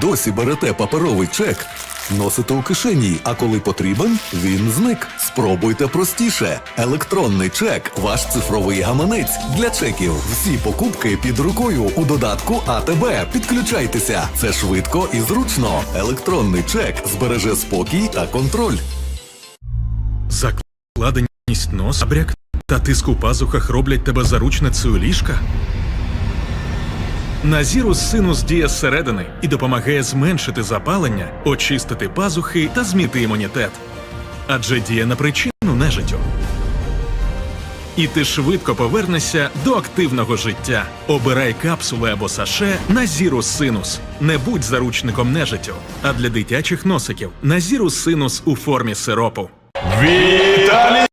Досі берете паперовий чек, носите у кишені, а коли потрібен, він зник. Спробуйте простіше. Електронний чек ваш цифровий гаманець для чеків. Всі покупки під рукою у додатку АТБ. Підключайтеся. Це швидко і зручно. Електронний чек збереже спокій та контроль. Закладеність нос, та тиск у пазухах роблять тебе заручницею ліжка? Назірус синус діє зсередини і допомагає зменшити запалення, очистити пазухи та зміти імунітет. Адже діє на причину нежиттю. І ти швидко повернешся до активного життя. Обирай капсули або саше Назірус синус. Не будь заручником нежиттю. А для дитячих носиків Назірус синус у формі сиропу. Віталій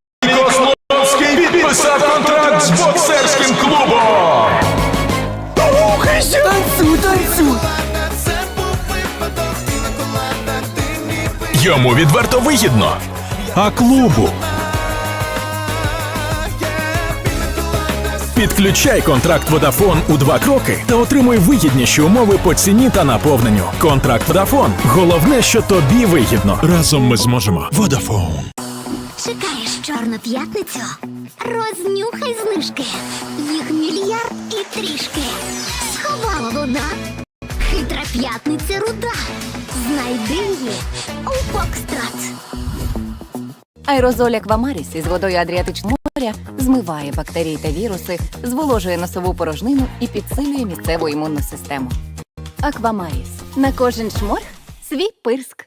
Йому відверто вигідно. А клубу. Підключай контракт Vodafone у два кроки та отримуй вигідніші умови по ціні та наповненню. Контракт Vodafone. Головне, що тобі вигідно. Разом ми зможемо. Vodafone. Чекаєш чорну п'ятницю? Рознюхай знижки. Їх мільярд і трішки. Сховала вона. Хитра п'ятниця руда. Знайди її у Фокстрот. Аерозоль Аквамаріс із водою Адріатичного моря змиває бактерії та віруси, зволожує носову порожнину і підсилює місцеву імунну систему. Аквамаріс на кожен шморг свій пирск.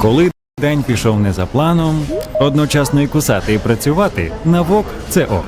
Коли день пішов не за планом, одночасно і кусати і працювати на вок це ок.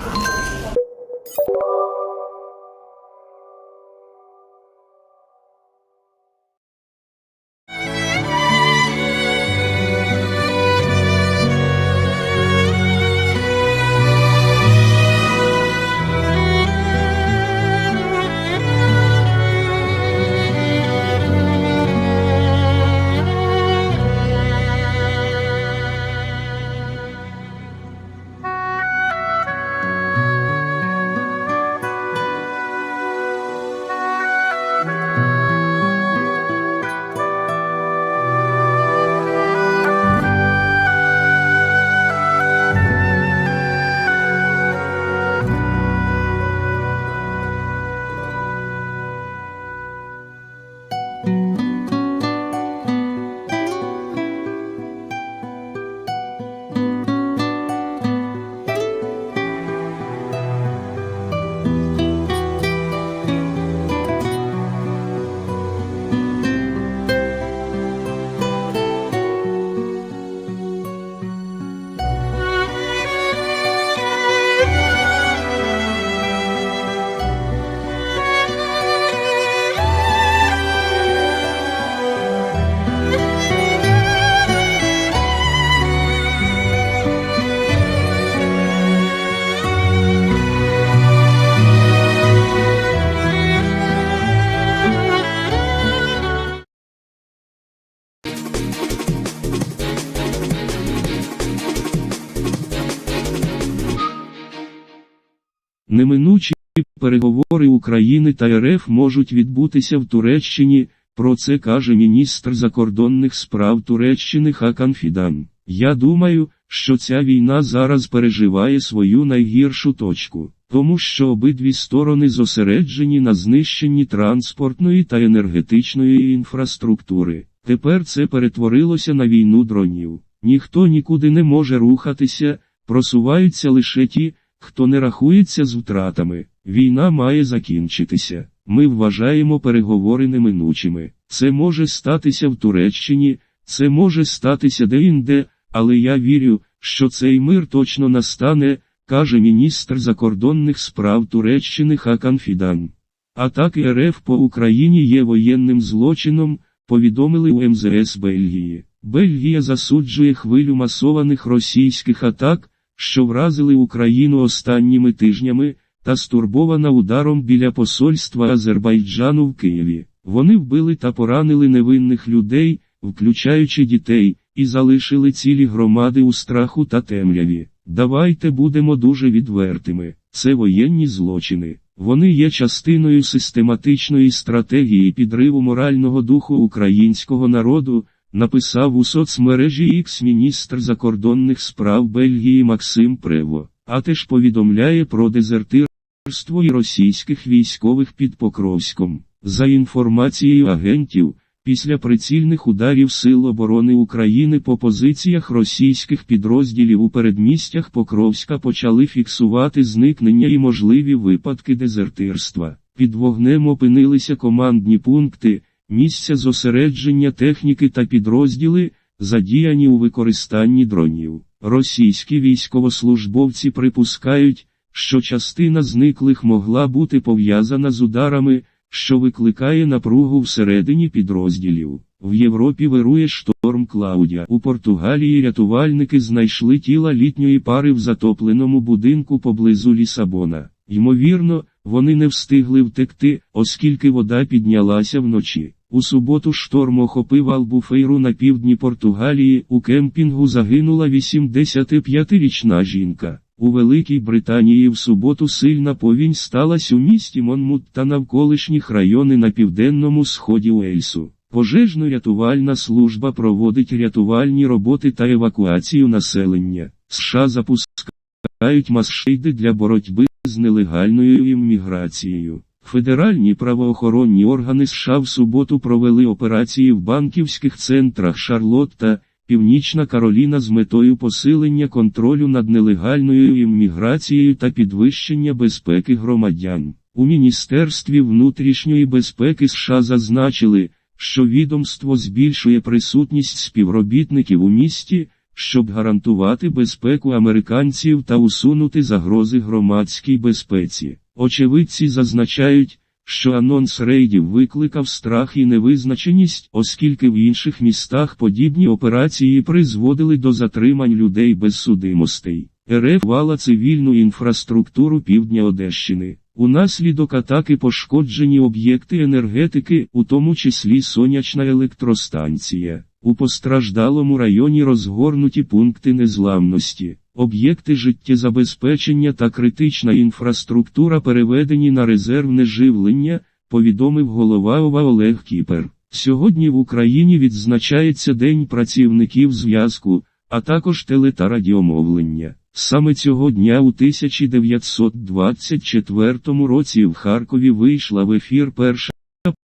Неминучі переговори України та РФ можуть відбутися в Туреччині, про це каже міністр закордонних справ Туреччини Хакан Фідан. Я думаю, що ця війна зараз переживає свою найгіршу точку, тому що обидві сторони зосереджені на знищенні транспортної та енергетичної інфраструктури. Тепер це перетворилося на війну дронів. Ніхто нікуди не може рухатися, просуваються лише ті, хто не рахується з втратами. Війна має закінчитися. Ми вважаємо переговори неминучими. Це може статися в Туреччині, це може статися де-інде, але я вірю, що цей мир точно настане, каже міністр закордонних справ Туреччини Хакан Фідан. Атаки РФ по Україні є воєнним злочином, повідомили у МЗС Бельгії. Бельгія засуджує хвилю масованих російських атак, що вразили Україну останніми тижнями, та стурбована ударом біля посольства Азербайджану в Києві. Вони вбили та поранили невинних людей, включаючи дітей, і залишили цілі громади у страху та темряві. Давайте будемо дуже відвертими. Це воєнні злочини. Вони є частиною систематичної стратегії підриву морального духу українського народу, написав у соцмережі екс-міністр закордонних справ Бельгії Максим Прево, а теж повідомляє про дезертирство і російських військових під Покровськом. За інформацією агентів, після прицільних ударів Сил оборони України по позиціях російських підрозділів у передмістях Покровська почали фіксувати зникнення і можливі випадки дезертирства. Під вогнем опинилися командні пункти, місця зосередження техніки та підрозділи, задіяні у використанні дронів. Російські військовослужбовці припускають, що частина зниклих могла бути пов'язана з ударами, що викликає напругу всередині підрозділів. В Європі вирує шторм Клаудя. У Португалії рятувальники знайшли тіла літньої пари в затопленому будинку поблизу Лісабона. Ймовірно, вони не встигли втекти, оскільки вода піднялася вночі. У суботу шторм охопив Албуфейру на півдні Португалії. У кемпінгу загинула 85-річна жінка. У Великій Британії в суботу сильна повінь сталася у місті Монмут та навколишніх райони на південному сході Уельсу. Пожежно-рятувальна служба проводить рятувальні роботи та евакуацію населення. США запускають масшейди для боротьби з нелегальною імміграцією. Федеральні правоохоронні органи США в суботу провели операції в банківських центрах Шарлотта, Північна Кароліна з метою посилення контролю над нелегальною імміграцією та підвищення безпеки громадян. У Міністерстві внутрішньої безпеки США зазначили, що відомство збільшує присутність співробітників у місті, щоб гарантувати безпеку американців та усунути загрози громадській безпеці. Очевидці зазначають, що анонс рейдів викликав страх і невизначеність, оскільки в інших містах подібні операції призводили до затримань людей без судимостей. РФ вала цивільну інфраструктуру півдня Одещини. Унаслідок атаки пошкоджені об'єкти енергетики, у тому числі сонячна електростанція. У постраждалому районі розгорнуті пункти незламності, об'єкти життєзабезпечення та критична інфраструктура переведені на резервне живлення, повідомив голова ОВА Олег Кіпер. Сьогодні в Україні відзначається День працівників зв'язку, а також теле та радіомовлення. Саме цього дня у 1924 році в Харкові вийшла в ефір перша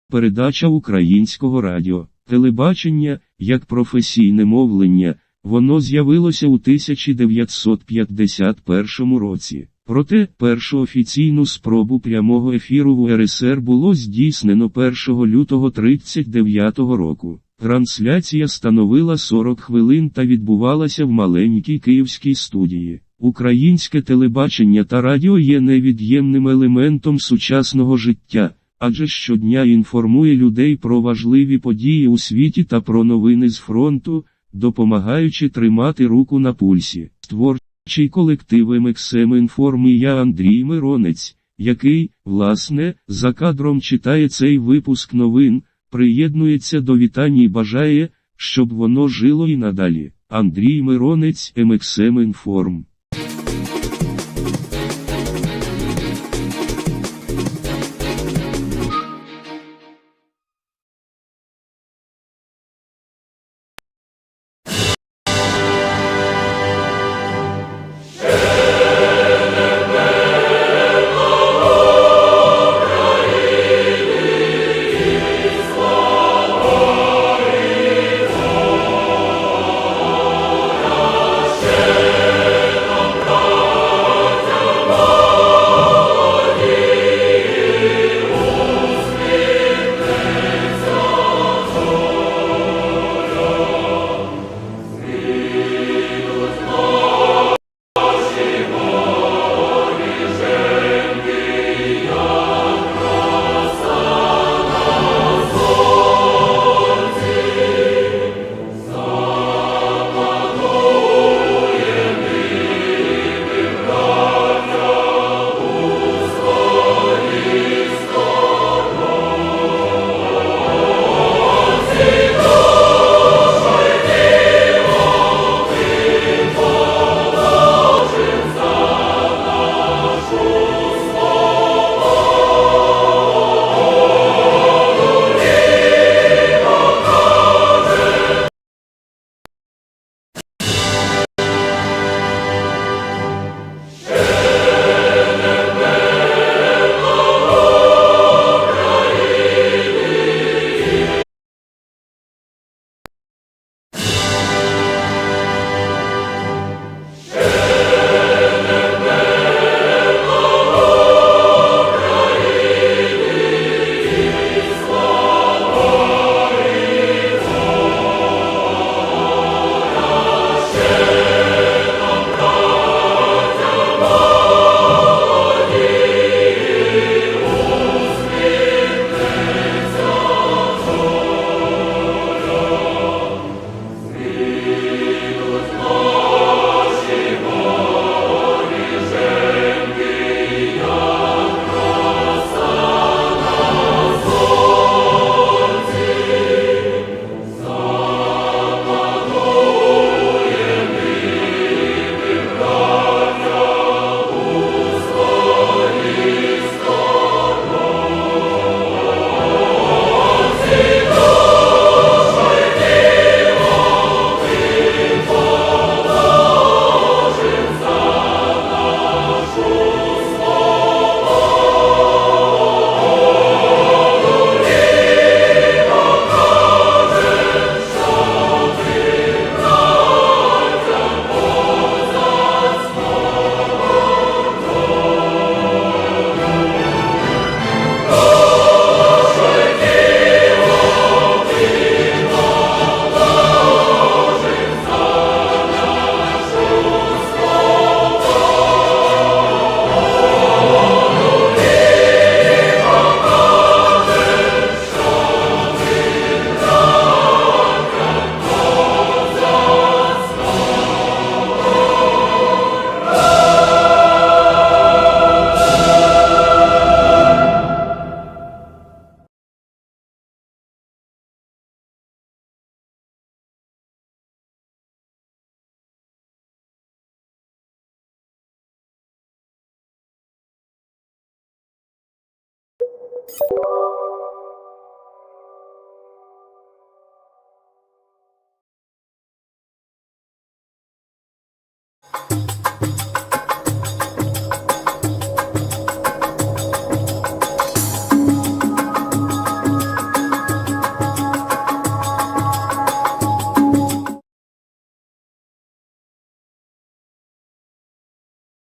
передача українського радіо. Телебачення, як професійне мовлення, воно з'явилося у 1951 році. Проте першу офіційну спробу прямого ефіру в УРСР було здійснено 1 лютого 1939 року. Трансляція становила 40 хвилин та відбувалася в маленькій київській студії. Українське телебачення та радіо є невід'ємним елементом сучасного життя, адже щодня інформує людей про важливі події у світі та про новини з фронту, допомагаючи тримати руку на пульсі. Творчий колектив МХМ інформ і я Андрій Миронець, який, власне, за кадром читає цей випуск новин, приєднується до вітань і бажає, щоб воно жило і надалі. Андрій Миронець МХМ інформ.